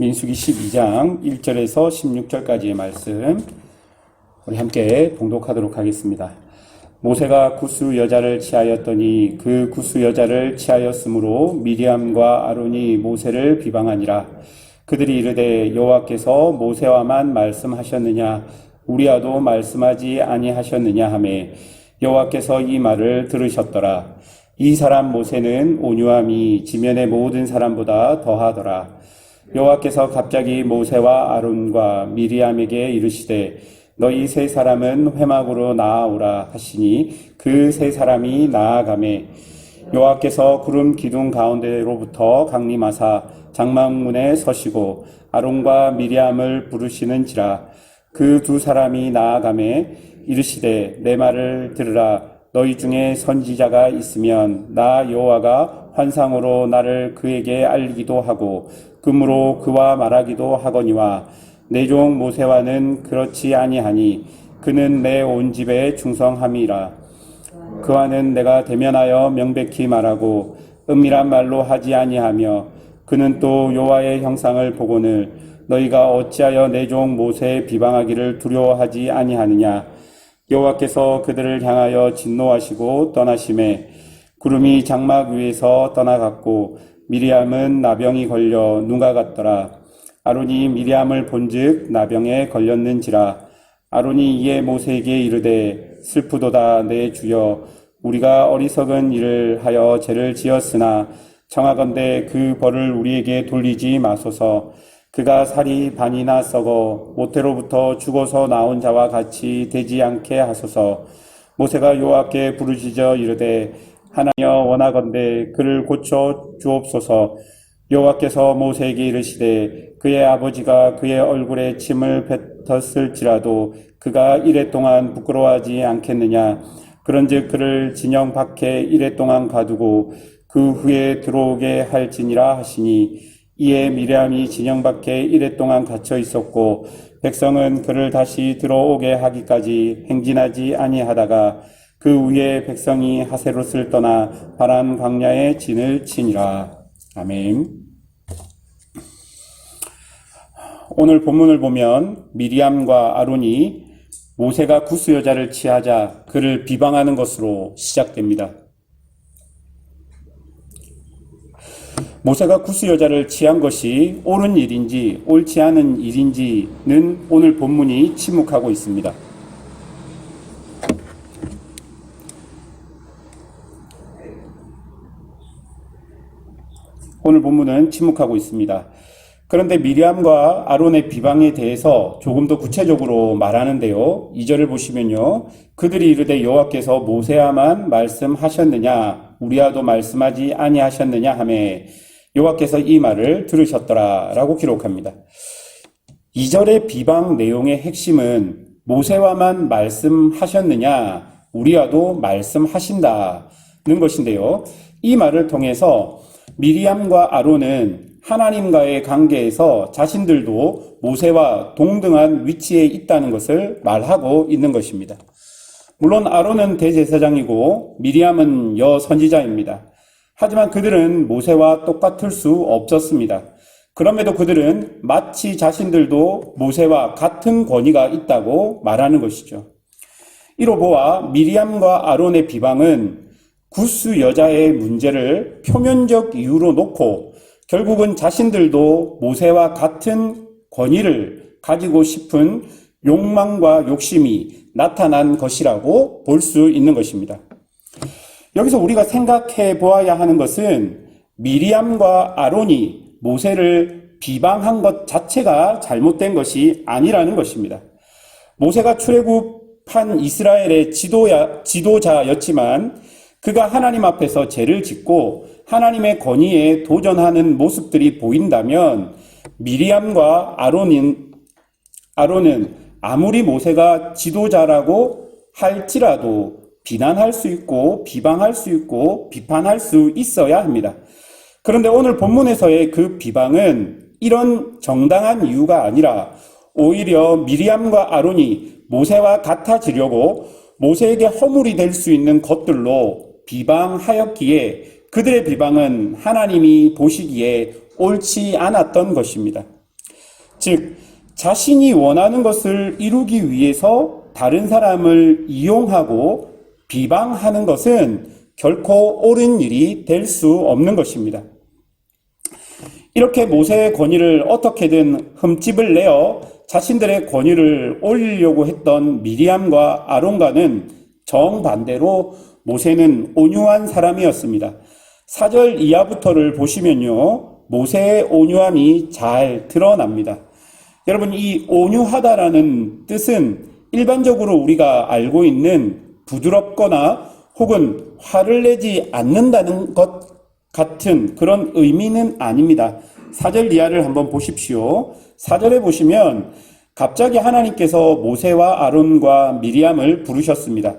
민수기 12장 1절에서 16절까지의 말씀 우리 함께 봉독하도록 하겠습니다. 모세가 구스 여자를 취하였더니 그 구스 여자를 취하였으므로 미리암과 아론이 모세를 비방하니라. 그들이 이르되 여호와께서 모세와만 말씀하셨느냐 우리와도 말씀하지 아니하셨느냐 하매 여호와께서 이 말을 들으셨더라. 이 사람 모세는 온유함이 지면의 모든 사람보다 더하더라. 여호와께서 갑자기 모세와 아론과 미리암에게 이르시되 너희 세 사람은 회막으로 나아오라 하시니 그 세 사람이 나아가매 여호와께서 구름 기둥 가운데로부터 강림하사 장막문에 서시고 아론과 미리암을 부르시는지라. 그 두 사람이 나아가매 이르시되 내 말을 들으라. 너희 중에 선지자가 있으면 나 여호와가 환상으로 나를 그에게 알리기도 하고 금으로 그와 말하기도 하거니와 내 종 모세와는 그렇지 아니하니 그는 내 온 집에 충성함이라. 그와는 내가 대면하여 명백히 말하고 은밀한 말로 하지 아니하며 그는 또 여호와의 형상을 보고는 너희가 어찌하여 내 종 모세의 비방하기를 두려워하지 아니하느냐? 여호와께서 그들을 향하여 진노하시고 떠나심에 구름이 장막 위에서 떠나갔고 미리암은 나병이 걸려 누가 같더라? 아론이 미리암을 본즉 나병에 걸렸는지라. 아론이 이에 모세에게 이르되 슬프도다 내 주여. 우리가 어리석은 일을 하여 죄를 지었으나 청하건대 그 벌을 우리에게 돌리지 마소서. 그가 살이 반이나 썩어 모태로부터 죽어서 나온 자와 같이 되지 않게 하소서. 모세가 여호와께 부르짖어 이르되 하나여 원하건대 그를 고쳐 주옵소서. 여호와께서 모세에게 이르시되 그의 아버지가 그의 얼굴에 침을 뱉었을지라도 그가 이래 동안 부끄러워하지 않겠느냐. 그런즉 그를 진영 밖에 이래 동안 가두고 그 후에 들어오게 할지니라 하시니 이에 미리암이 진영 밖에 이래 동안 갇혀 있었고 백성은 그를 다시 들어오게 하기까지 행진하지 아니하다가 그 위에 백성이 하세롯을 떠나 바란 광야에 진을 치니라. 아멘. 오늘 본문을 보면 미리암과 아론이 모세가 구스 여자를 취하자 그를 비방하는 것으로 시작됩니다. 모세가 구스 여자를 취한 것이 옳은 일인지 옳지 않은 일인지는 오늘 본문이 침묵하고 있습니다. 오늘 본문은 침묵하고 있습니다. 그런데 미리암과 아론의 비방에 대해서 조금 더 구체적으로 말하는데요. 2절을 보시면요. 그들이 이르되 여호와께서 모세와만 말씀하셨느냐 우리와도 말씀하지 아니하셨느냐 하매 여호와께서 이 말을 들으셨더라라고 기록합니다. 2절의 비방 내용의 핵심은 모세와만 말씀하셨느냐 우리와도 말씀하신다는 것인데요. 이 말을 통해서 미리암과 아론은 하나님과의 관계에서 자신들도 모세와 동등한 위치에 있다는 것을 말하고 있는 것입니다. 물론 아론은 대제사장이고 미리암은 여 선지자입니다. 하지만 그들은 모세와 똑같을 수 없었습니다. 그럼에도 그들은 마치 자신들도 모세와 같은 권위가 있다고 말하는 것이죠. 이로 보아 미리암과 아론의 비방은 구스 여자의 문제를 표면적 이유로 놓고 결국은 자신들도 모세와 같은 권위를 가지고 싶은 욕망과 욕심이 나타난 것이라고 볼 수 있는 것입니다. 여기서 우리가 생각해 보아야 하는 것은 미리암과 아론이 모세를 비방한 것 자체가 잘못된 것이 아니라는 것입니다. 모세가 출애굽한 이스라엘의 지도야, 지도자였지만 그가 하나님 앞에서 죄를 짓고 하나님의 권위에 도전하는 모습들이 보인다면 미리암과 아론은 아론은 아무리 모세가 지도자라고 할지라도 비난할 수 있고 비방할 수 있고 비판할 수 있어야 합니다. 그런데 오늘 본문에서의 그 비방은 이런 정당한 이유가 아니라 오히려 미리암과 아론이 모세와 같아지려고 모세에게 허물이 될 수 있는 것들로 비방하였기에 그들의 비방은 하나님이 보시기에 옳지 않았던 것입니다. 즉, 자신이 원하는 것을 이루기 위해서 다른 사람을 이용하고 비방하는 것은 결코 옳은 일이 될 수 없는 것입니다. 이렇게 모세의 권위를 어떻게든 흠집을 내어 자신들의 권위를 올리려고 했던 미리암과 아론과는 정반대로 모세는 온유한 사람이었습니다. 4절 이하부터를 보시면요. 모세의 온유함이 잘 드러납니다. 여러분, 이 온유하다라는 뜻은 일반적으로 우리가 알고 있는 부드럽거나 혹은 화를 내지 않는다는 것 같은 그런 의미는 아닙니다. 4절 이하를 한번 보십시오. 4절에 보시면 갑자기 하나님께서 모세와 아론과 미리암을 부르셨습니다.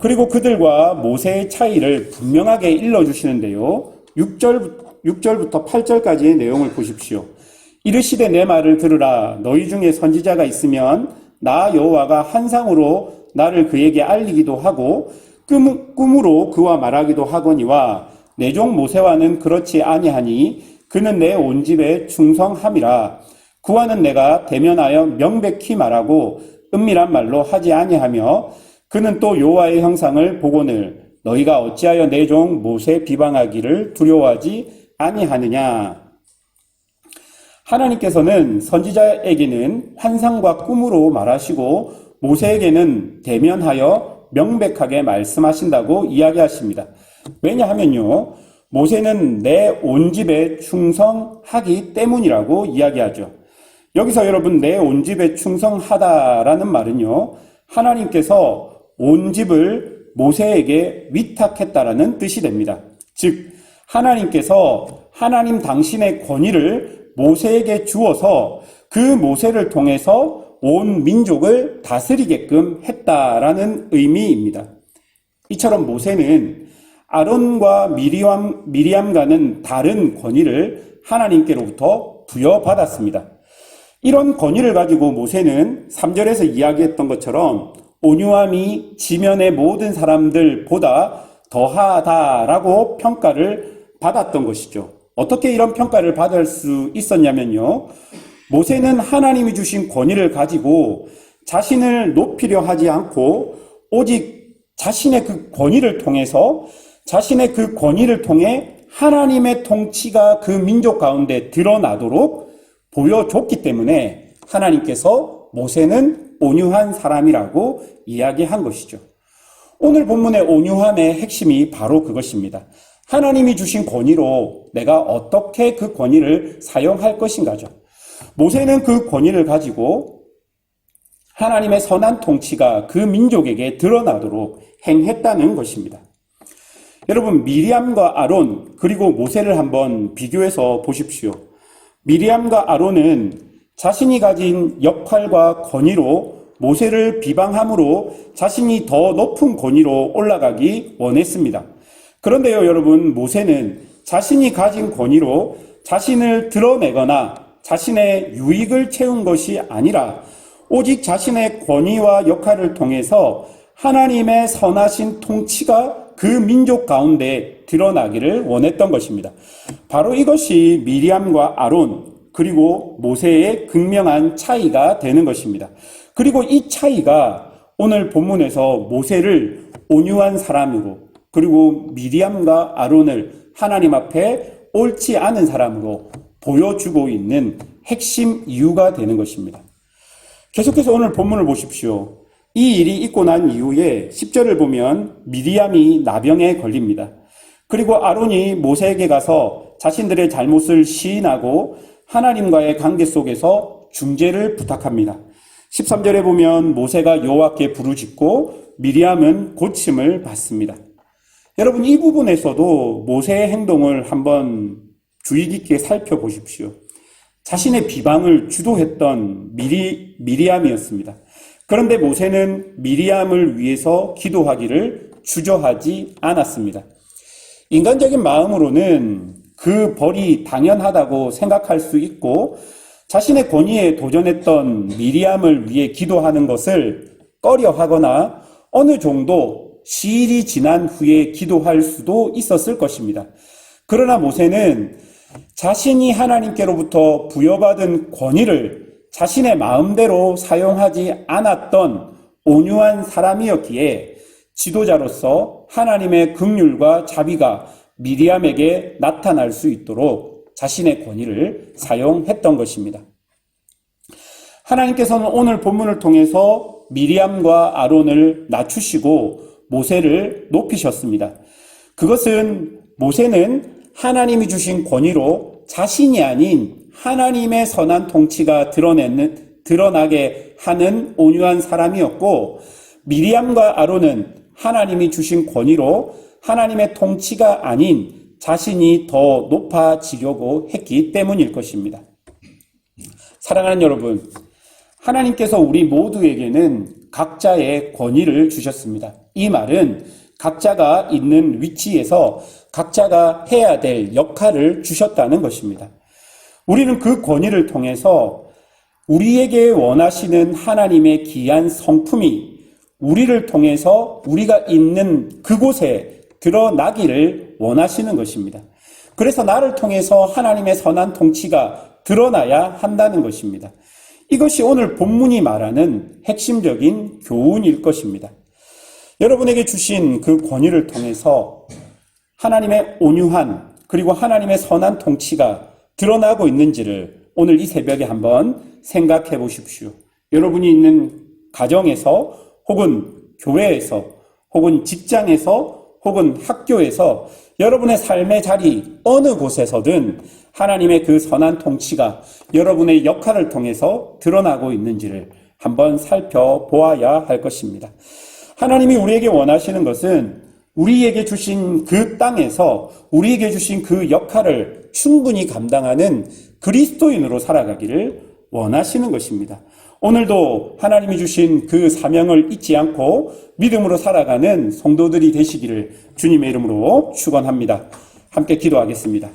그리고 그들과 모세의 차이를 분명하게 일러주시는데요. 6절, 6절부터 8절까지의 내용을 보십시오. 이르시되 내 말을 들으라. 너희 중에 선지자가 있으면 나 여호와가 한상으로 나를 그에게 알리기도 하고 꿈, 꿈으로 그와 말하기도 하거니와 내 종 모세와는 그렇지 아니하니 그는 내 온 집에 충성함이라. 그와는 내가 대면하여 명백히 말하고 은밀한 말로 하지 아니하며 그는 또 여호와의 형상을 보고늘 너희가 어찌하여 내 종 모세 비방하기를 두려워하지 아니하느냐. 하나님께서는 선지자에게는 환상과 꿈으로 말하시고 모세에게는 대면하여 명백하게 말씀하신다고 이야기하십니다. 왜냐하면요. 모세는 내 온 집에 충성하기 때문이라고 이야기하죠. 여기서 여러분 내 온 집에 충성하다라는 말은요. 하나님께서 온 집을 모세에게 위탁했다라는 뜻이 됩니다. 즉 하나님께서 하나님 당신의 권위를 모세에게 주어서 그 모세를 통해서 온 민족을 다스리게끔 했다라는 의미입니다. 이처럼 모세는 아론과 미리암, 미리암과는 다른 권위를 하나님께로부터 부여받았습니다. 이런 권위를 가지고 모세는 3절에서 이야기했던 것처럼 온유함이 지면의 모든 사람들보다 더하다라고 평가를 받았던 것이죠. 어떻게 이런 평가를 받을 수 있었냐면요. 모세는 하나님이 주신 권위를 가지고 자신을 높이려 하지 않고 오직 자신의 그 권위를 통해서 자신의 그 권위를 통해 하나님의 통치가 그 민족 가운데 드러나도록 보여줬기 때문에 하나님께서 모세는 온유한 사람이라고 이야기한 것이죠. 오늘 본문의 온유함의 핵심이 바로 그것입니다. 하나님이 주신 권위로 내가 어떻게 그 권위를 사용할 것인가죠. 모세는 그 권위를 가지고 하나님의 선한 통치가 그 민족에게 드러나도록 행했다는 것입니다. 여러분, 미리암과 아론, 그리고 모세를 한번 비교해서 보십시오. 미리암과 아론은 자신이 가진 역할과 권위로 모세를 비방함으로 자신이 더 높은 권위로 올라가기 원했습니다. 그런데요, 여러분, 모세는 자신이 가진 권위로 자신을 드러내거나 자신의 유익을 채운 것이 아니라 오직 자신의 권위와 역할을 통해서 하나님의 선하신 통치가 그 민족 가운데 드러나기를 원했던 것입니다. 바로 이것이 미리암과 아론 그리고 모세의 극명한 차이가 되는 것입니다. 그리고 이 차이가 오늘 본문에서 모세를 온유한 사람으로 그리고 미리암과 아론을 하나님 앞에 옳지 않은 사람으로 보여주고 있는 핵심 이유가 되는 것입니다. 계속해서 오늘 본문을 보십시오. 이 일이 있고 난 이후에 10절을 보면 미리암이 나병에 걸립니다. 그리고 아론이 모세에게 가서 자신들의 잘못을 시인하고 하나님과의 관계 속에서 중재를 부탁합니다. 13절에 보면 모세가 여호와께 부르짖고 미리암은 고침을 받습니다. 여러분 이 부분에서도 모세의 행동을 한번 주의 깊게 살펴보십시오. 자신의 비방을 주도했던 미리, 미리암이었습니다. 그런데 모세는 미리암을 위해서 기도하기를 주저하지 않았습니다. 인간적인 마음으로는 그 벌이 당연하다고 생각할 수 있고 자신의 권위에 도전했던 미리암을 위해 기도하는 것을 꺼려 하거나 어느 정도 시일이 지난 후에 기도할 수도 있었을 것입니다. 그러나 모세는 자신이 하나님께로부터 부여받은 권위를 자신의 마음대로 사용하지 않았던 온유한 사람이었기에 지도자로서 하나님의 긍휼과 자비가 미리암에게 나타날 수 있도록 자신의 권위를 사용했던 것입니다. 하나님께서는 오늘 본문을 통해서 미리암과 아론을 낮추시고 모세를 높이셨습니다. 그것은 모세는 하나님이 주신 권위로 자신이 아닌 하나님의 선한 통치가 드러내는 드러나게 하는 온유한 사람이었고 미리암과 아론은 하나님이 주신 권위로 하나님의 통치가 아닌 자신이 더 높아지려고 했기 때문일 것입니다. 사랑하는 여러분, 하나님께서 우리 모두에게는 각자의 권위를 주셨습니다. 이 말은 각자가 있는 위치에서 각자가 해야 될 역할을 주셨다는 것입니다. 우리는 그 권위를 통해서 우리에게 원하시는 하나님의 귀한 성품이 우리를 통해서 우리가 있는 그곳에 드러나기를 원하시는 것입니다. 그래서 나를 통해서 하나님의 선한 통치가 드러나야 한다는 것입니다. 이것이 오늘 본문이 말하는 핵심적인 교훈일 것입니다. 여러분에게 주신 그 권위를 통해서 하나님의 온유한 그리고 하나님의 선한 통치가 드러나고 있는지를 오늘 이 새벽에 한번 생각해 보십시오. 여러분이 있는 가정에서 혹은 교회에서 혹은 직장에서 혹은 학교에서 여러분의 삶의 자리 어느 곳에서든 하나님의 그 선한 통치가 여러분의 역할을 통해서 드러나고 있는지를 한번 살펴보아야 할 것입니다. 하나님이 우리에게 원하시는 것은 우리에게 주신 그 땅에서 우리에게 주신 그 역할을 충분히 감당하는 그리스도인으로 살아가기를 원하시는 것입니다. 오늘도 하나님이 주신 그 사명을 잊지 않고 믿음으로 살아가는 성도들이 되시기를 주님의 이름으로 축원합니다. 함께 기도하겠습니다.